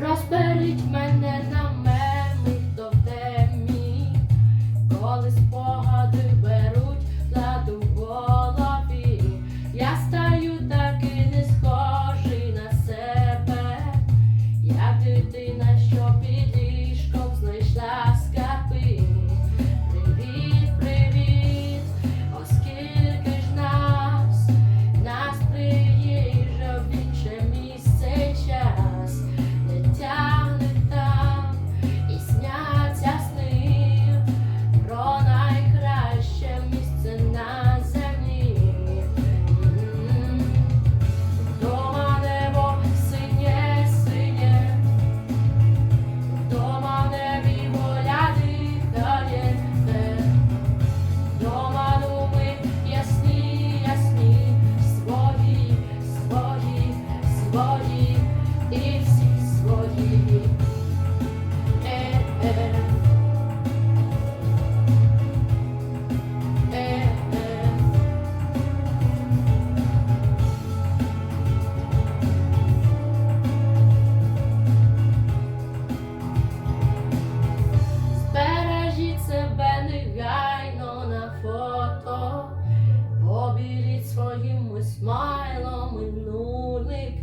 розберіть мене на.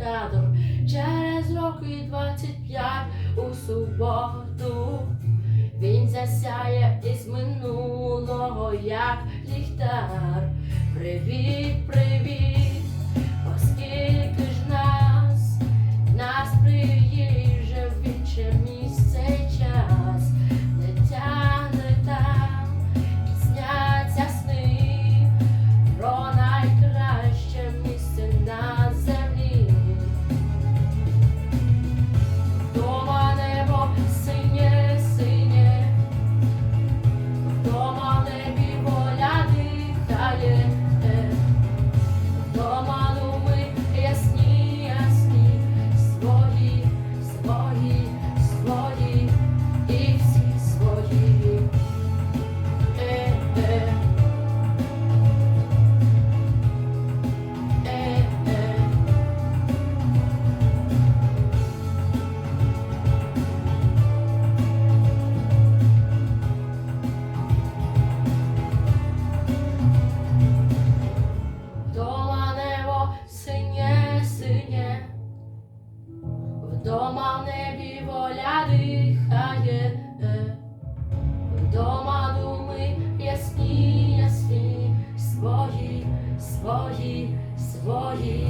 театр через роки 25 у суботу він засяє із минулого, як ліхтар. Привіт, привіт. Дома в небі воля дихає, вдома думи ясні, ясні, свої, свої, свої.